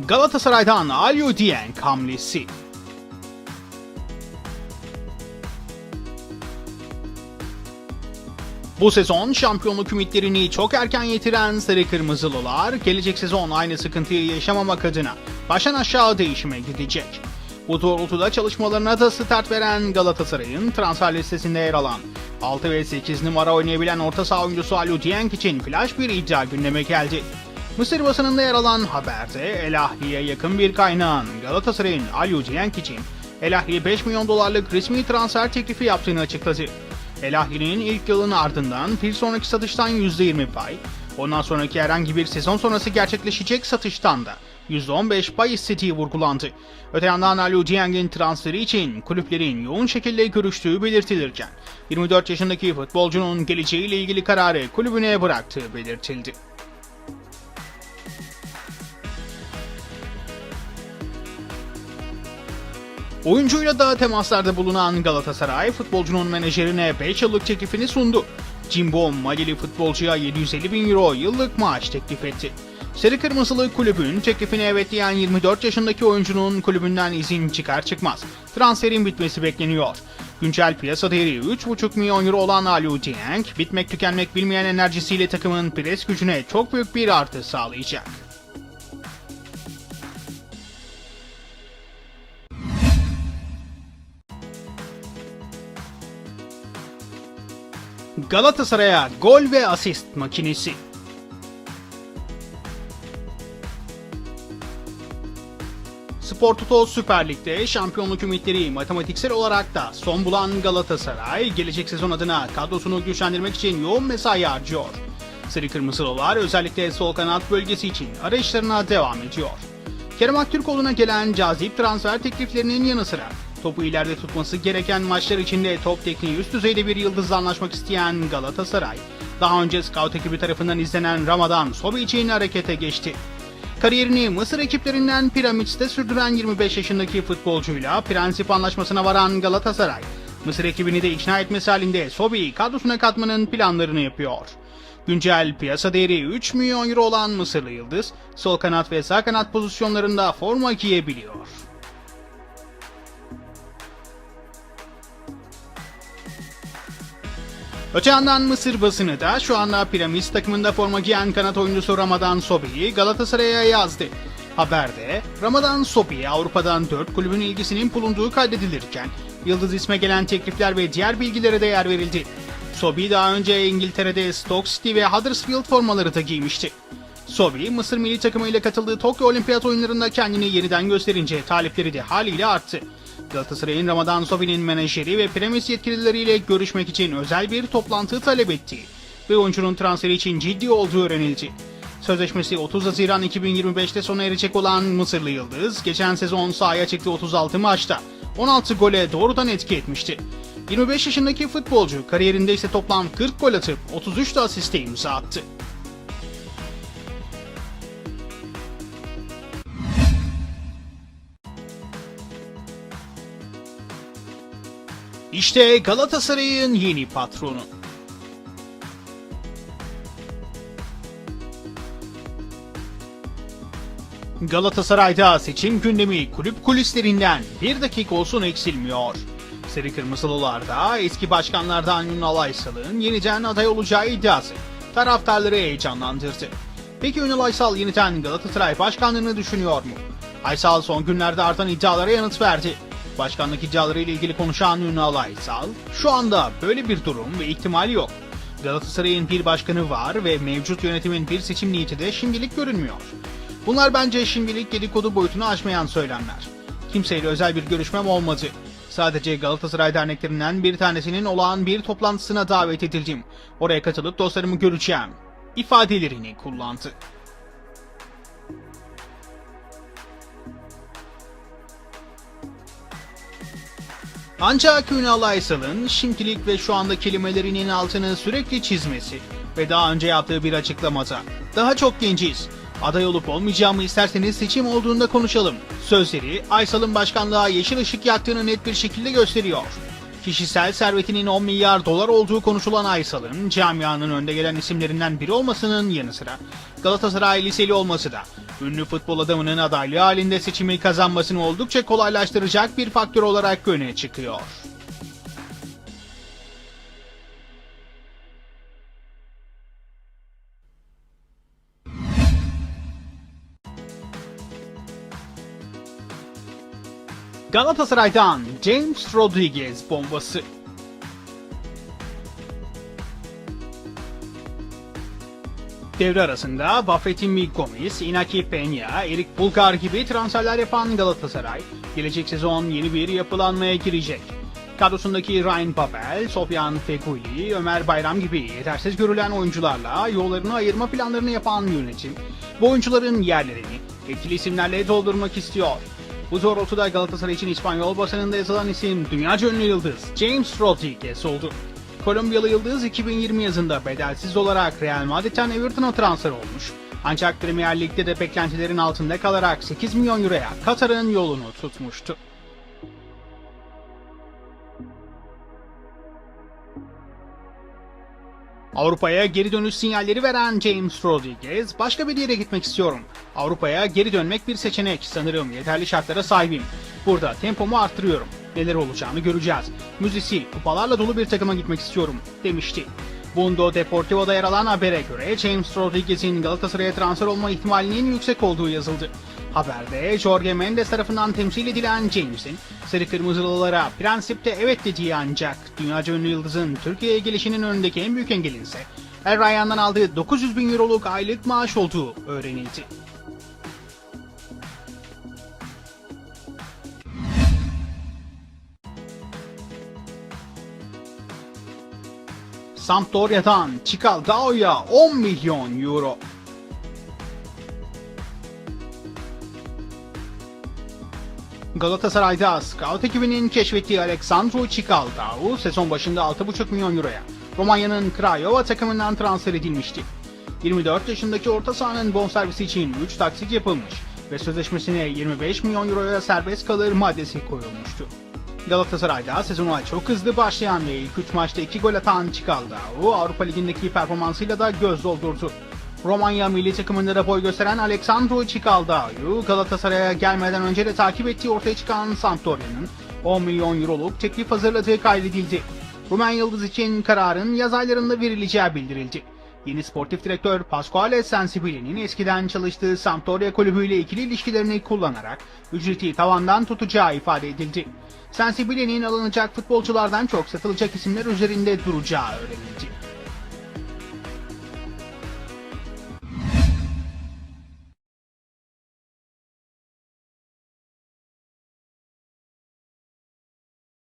Galatasaray'dan Alio Dieng hamlesi. Bu sezon şampiyonluk ümitlerini çok erken yitiren Sarı Kırmızılılar gelecek sezon aynı sıkıntıyı yaşamamak adına baştan aşağı değişime gidecek. Bu doğrultuda çalışmalarına da start veren Galatasaray'ın transfer listesinde yer alan 6 ve 8 numara oynayabilen orta saha oyuncusu Alio Dieng için flash bir iddia gündeme geldi. Mısır basınında yer alan haberde El Ahli'ye yakın bir kaynağın Galatasaray'ın Alio Dieng için El Ahli'ye 5 milyon dolarlık resmi transfer teklifi yaptığını açıkladı. El Ahli'nin ilk yılın ardından bir sonraki satıştan %20 pay, ondan sonraki herhangi bir sezon sonrası gerçekleşecek satıştan da %15 pay istediği vurgulandı. Öte yandan Alio Dieng'in transferi için kulüplerin yoğun şekilde görüştüğü belirtilirken 24 yaşındaki futbolcunun geleceğiyle ilgili kararı kulübüne bıraktığı belirtildi. Oyuncuyla da temaslarda bulunan Galatasaray futbolcunun menajerine 5 yıllık teklifini sundu. Jimbo Malili futbolcuya 750 bin euro yıllık maaş teklif etti. Sarı Kırmızılı kulübün teklifine evet diyen 24 yaşındaki oyuncunun kulübünden izin çıkar çıkmaz. Transferin bitmesi bekleniyor. Güncel piyasa değeri 3,5 milyon euro olan Aliu Dieng, bitmek tükenmek bilmeyen enerjisiyle takımın pres gücüne çok büyük bir artı sağlayacak. Galatasaray'a gol ve asist makinesi. Spor Toto Süper Lig'de şampiyonluk ümitleri matematiksel olarak da son bulan Galatasaray, gelecek sezon adına kadrosunu güçlendirmek için yoğun mesai harcıyor. Sarı Kırmızılılar özellikle sol kanat bölgesi için arayışlarına devam ediyor. Kerem Aktürkoğlu'na gelen cazip transfer tekliflerinin yanı sıra topu ileride tutması gereken maçlar içinde top tekniği üst düzeyde bir yıldızla anlaşmak isteyen Galatasaray, daha önce scout ekibi tarafından izlenen Ramadan Sobi için harekete geçti. Kariyerini Mısır ekiplerinden Piramit'te sürdüren 25 yaşındaki futbolcuyla prensip anlaşmasına varan Galatasaray, Mısır ekibini de ikna etmesi halinde Sobi'yi kadrosuna katmanın planlarını yapıyor. Güncel piyasa değeri 3 milyon euro olan Mısırlı Yıldız, sol kanat ve sağ kanat pozisyonlarında forma giyebiliyor. Öte yandan Mısır basını da şu anda Piramis takımında forma giyen kanat oyuncusu Ramadan Sobi'yi Galatasaray'a yazdı. Haberde Ramadan Sobi Avrupa'dan 4 kulübün ilgisinin bulunduğu kaydedilirken Yıldız isme gelen teklifler ve diğer bilgilere de yer verildi. Sobi daha önce İngiltere'de Stoke City ve Huddersfield formaları da giymişti. Sobi, Mısır milli takımıyla katıldığı Tokyo Olimpiyat oyunlarında kendini yeniden gösterince talipleri de haliyle arttı. Galatasaray'ın Ramadan Sobi'nin menajeri ve premis yetkilileriyle görüşmek için özel bir toplantı talep etti ve oyuncunun transferi için ciddi olduğu öğrenildi. Sözleşmesi 30 Haziran 2025'te sona erecek olan Mısırlı Yıldız, geçen sezon sahaya çıktığı 36 maçta 16 gole doğrudan etki etmişti. 25 yaşındaki futbolcu kariyerinde ise toplam 40 gol atıp 33 de asiste imza attı. İşte Galatasaray'ın yeni patronu. Galatasaray'da seçim gündemi kulüp kulislerinden bir dakika olsun eksilmiyor. Sarı Kırmızılılarda eski başkanlardan Ünal Aysal'ın yeniden aday olacağı iddiası taraftarları heyecanlandırdı. Peki Ünal Aysal yeniden Galatasaray başkanlığını düşünüyor mu? Aysal son günlerde artan iddialara yanıt verdi. Başkanlık iddiaları ile ilgili konuşan Ünal Aysal, şu anda böyle bir durum ve ihtimal yok. Galatasaray'ın bir başkanı var ve mevcut yönetimin bir seçim niyeti de şimdilik görünmüyor. Bunlar bence şimdilik dedikodu boyutunu aşmayan söylemler. Kimseyle özel bir görüşmem olmadı. Sadece Galatasaray derneklerinden bir tanesinin olağan bir toplantısına davet edildim. Oraya katılıp dostlarımı göreceğim. ifadelerini kullandı. Ancak Ünal Aysal'ın şimdilik ve şu anda kelimelerinin altını sürekli çizmesi ve daha önce yaptığı bir açıklamada daha çok genciz. Aday olup olmayacağımı isterseniz seçim olduğunda konuşalım. Sözleri Aysal'ın başkanlığa yeşil ışık yaktığını net bir şekilde gösteriyor. Kişisel servetinin 10 milyar dolar olduğu konuşulan Aysal'ın camianın önde gelen isimlerinden biri olmasının yanı sıra Galatasaray liseli olması da ünlü futbol adamının adaylığı halinde seçimi kazanmasını oldukça kolaylaştıracak bir faktör olarak öne çıkıyor. Galatasaray'dan James Rodriguez bombası. Devre arasında Buffett'in Gomis, Inaki Peña, Erik Bulgar gibi transferler yapan Galatasaray, gelecek sezon yeni bir yapılanmaya girecek. Kadrosundaki Ryan Babel, Sofyan Feguli, Ömer Bayram gibi yetersiz görülen oyuncularla yollarını ayırma planlarını yapan yönetim, bu oyuncuların yerlerini etkili isimlerle doldurmak istiyor. Bu doğrultuda Galatasaray için İspanyol basınında yazılan isim dünyaca ünlü yıldız James Rodriguez oldu. Kolombiyalı yıldız 2020 yazında bedelsiz olarak Real Madrid'den Everton'a transfer olmuş. Ancak Premier Lig'de de beklentilerin altında kalarak 8 milyon euroya Katar'ın yolunu tutmuştu. Avrupa'ya geri dönüş sinyalleri veren James Rodriguez, başka bir yere gitmek istiyorum. Avrupa'ya geri dönmek bir seçenek. Sanırım yeterli şartlara sahibim. Burada tempomu arttırıyorum. Neler olacağını göreceğiz. Müzisi, kupalarla dolu bir takıma gitmek istiyorum, demişti. Mundo Deportivo'da yer alan habere göre James Rodriguez'in Galatasaray'a transfer olma ihtimalinin yüksek olduğu yazıldı. Haberde Jorge Mendes tarafından temsil edilen James'in Sarı Kırmızılılara prensipte evet dediği ancak dünyaca ünlü yıldızın Türkiye'ye gelişinin önündeki en büyük engelin ise El Rayyan'dan aldığı 900 bin euroluk aylık maaş olduğu öğrenildi. Sampdoria'dan Çikaldao'ya 10 milyon euro. Galatasaray'da scout ekibinin keşfettiği Alexandru Çikaldao sezon başında 6,5 milyon euroya Romanya'nın Craiova takımından transfer edilmişti. 24 yaşındaki orta sahanın bonservisi için 3 taksit yapılmış ve sözleşmesine 25 milyon euroya serbest kalır maddesi koyulmuştu. Galatasaray'da sezona çok hızlı başlayan ve ilk 3 maçta 2 gol atan Çikaldao Avrupa Ligi'ndeki performansıyla da göz doldurdu. Romanya milli takımında da boy gösteren Alexandru Çikaldao'yu Galatasaray'a gelmeden önce de takip ettiği ortaya çıkan Sampdoria'nın 10 milyon euroluk teklif hazırladığı kaydedildi. Rumen Yıldız için kararın yaz aylarında verileceği bildirildi. Yeni sportif direktör Pasquale Sensibili'nin eskiden çalıştığı Sampdoria kulübüyle ikili ilişkilerini kullanarak ücreti tavandan tutacağı ifade edildi. Sensibili'nin alınacak futbolculardan çok satılacak isimler üzerinde duracağı öğrenildi.